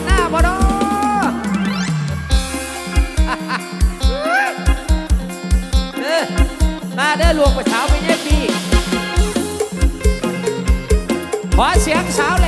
ดหน้าบ่ดอเด้อมาเด้อหลวงประสาไปเนี่ยพี่ขอเสียงสาวเลย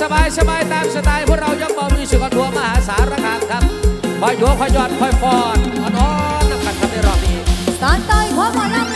สบายสบายตามสไตล์พวกเรายกบอมีสุขทัวมหาสารคามครับคอยโยคอยยอดคอยฟอนอ่อนๆนักกันครับในรอบนี้สอนต่อยพร้อมามอลำ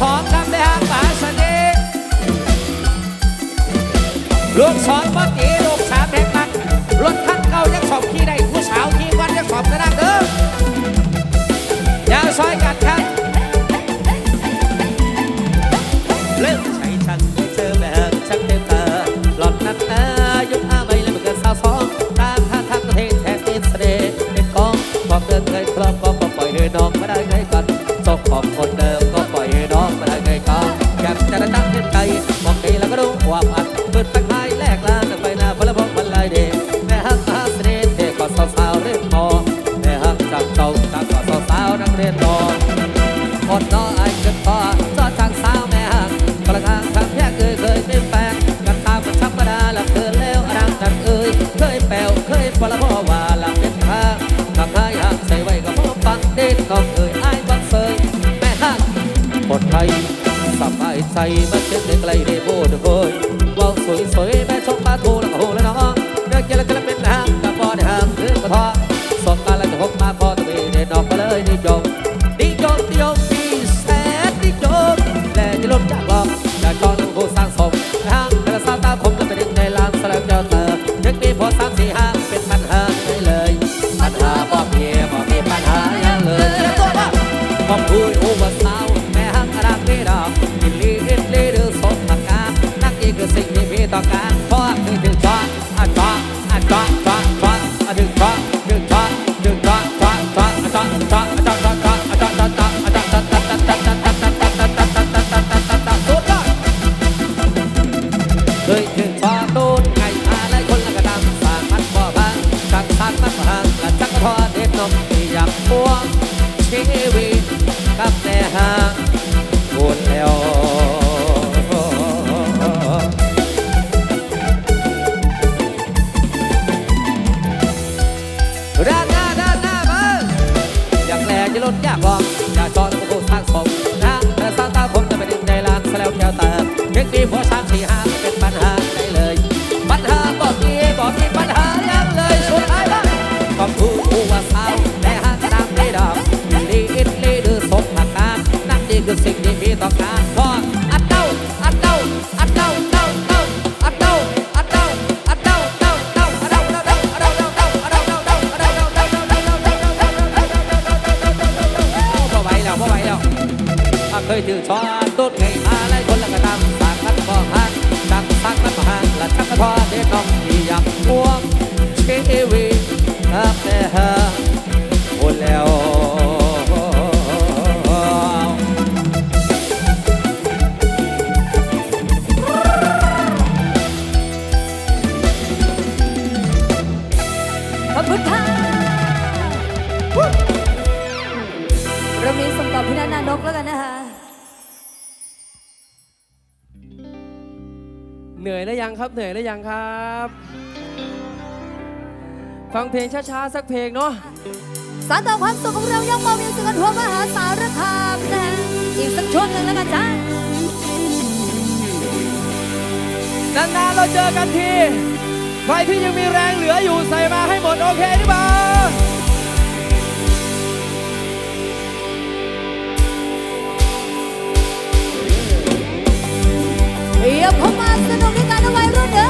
สองครับในหางฝาสนีลูกสองบาตีลูกสามแทงมักรถทันเก่ายังสอบขี่ได้ผู้สาวขี่วันยังสอบกระด้างเด้อย่าซอยกัดครับเล่นใช้ฉันเจอแบบชักเต็มตาหลอดนัดตายุบอาใบแล้วมันกิดสาวสองตาท่าทางปรเทศแทนอินเสเเป็นกองควาเกินเคยครอบก็ปล่อยให้น้องไม่ได้ไงกันสอบขอบคนเดิ Huh? เคยถือช้อนต้นไงมาไล่คนละกระทำสากนัดก็หักจังสักนัดก็หักละชักกระทอเด็ดน้องที่อยากพวงชีวิตนับแต่หาโอ้แล้ว เหนื่อยแล้วยังครับ ฟังเพลงช้าๆ สักเพลงเนาะสารต่อความสุขของเรายังมองมีสุขทั่วมหาสารคามนะอีกสักช่วงหนึ่งแล้วกันจ้านานๆเราเจอกันทีใครที่ยังมีแรงเหลืออยู่ใส่มาให้หมดโอเคหรือเปล่าเรียบเข้ามาสนุกด้วย กันเอาไว้รุ่นเด้อ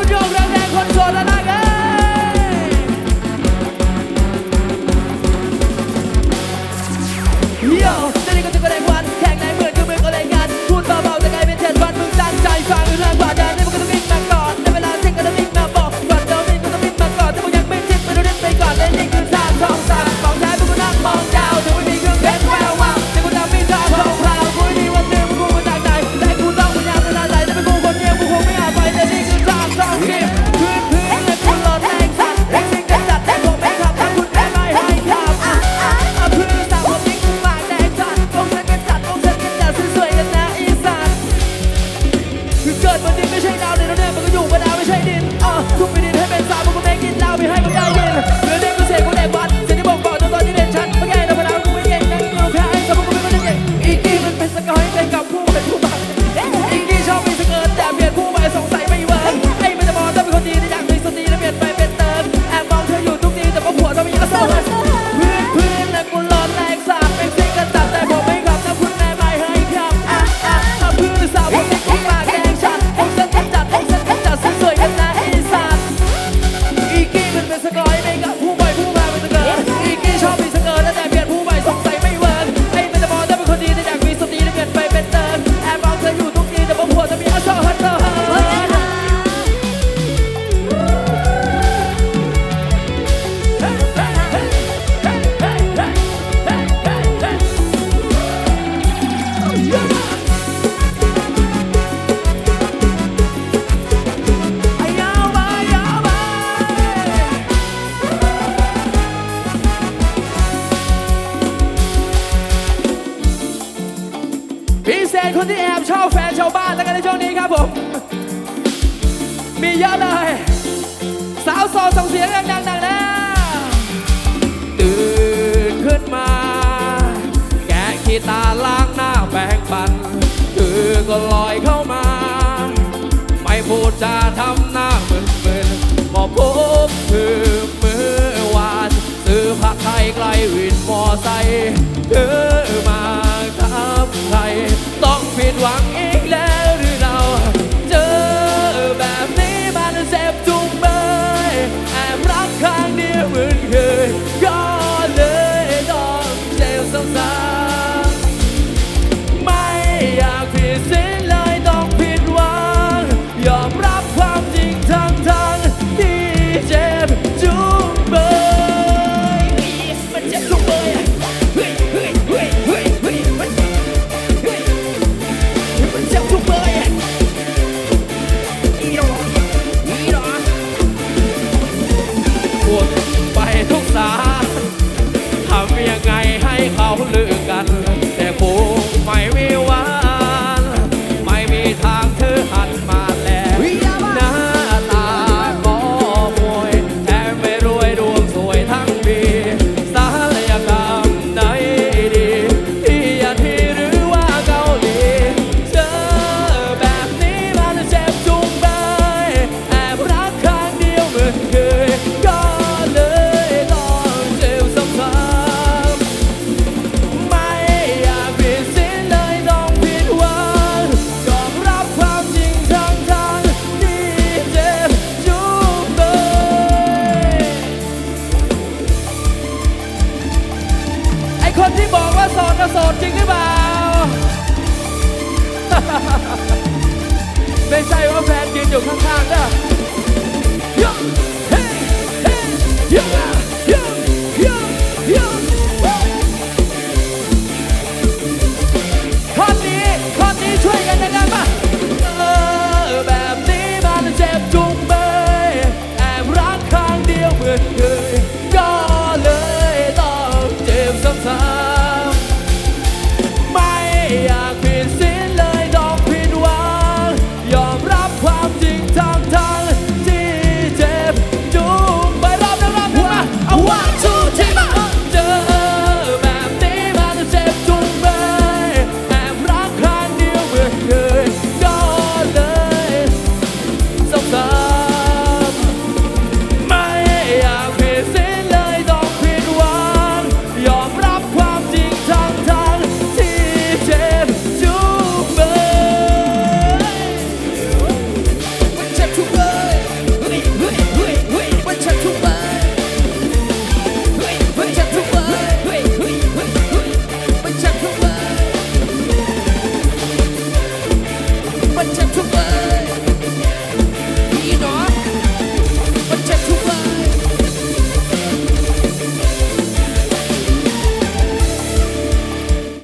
ูโยกแรงๆคนโสดนะนะเอ้ มีเยอะเลย สาวสองส่งเสียงดังๆแล้ว ตื่นขึ้นมา แกะขี้ตาล้างหน้าแบ่งปัน คือก็ลอยเข้ามา ไม่พูดจะทำหน้ามึนมึนบอกพบคือมือวานซื้อผักไทยไกลวินมอไซค์เธอมาทำไรต้องผิดหวังอีกแล้ว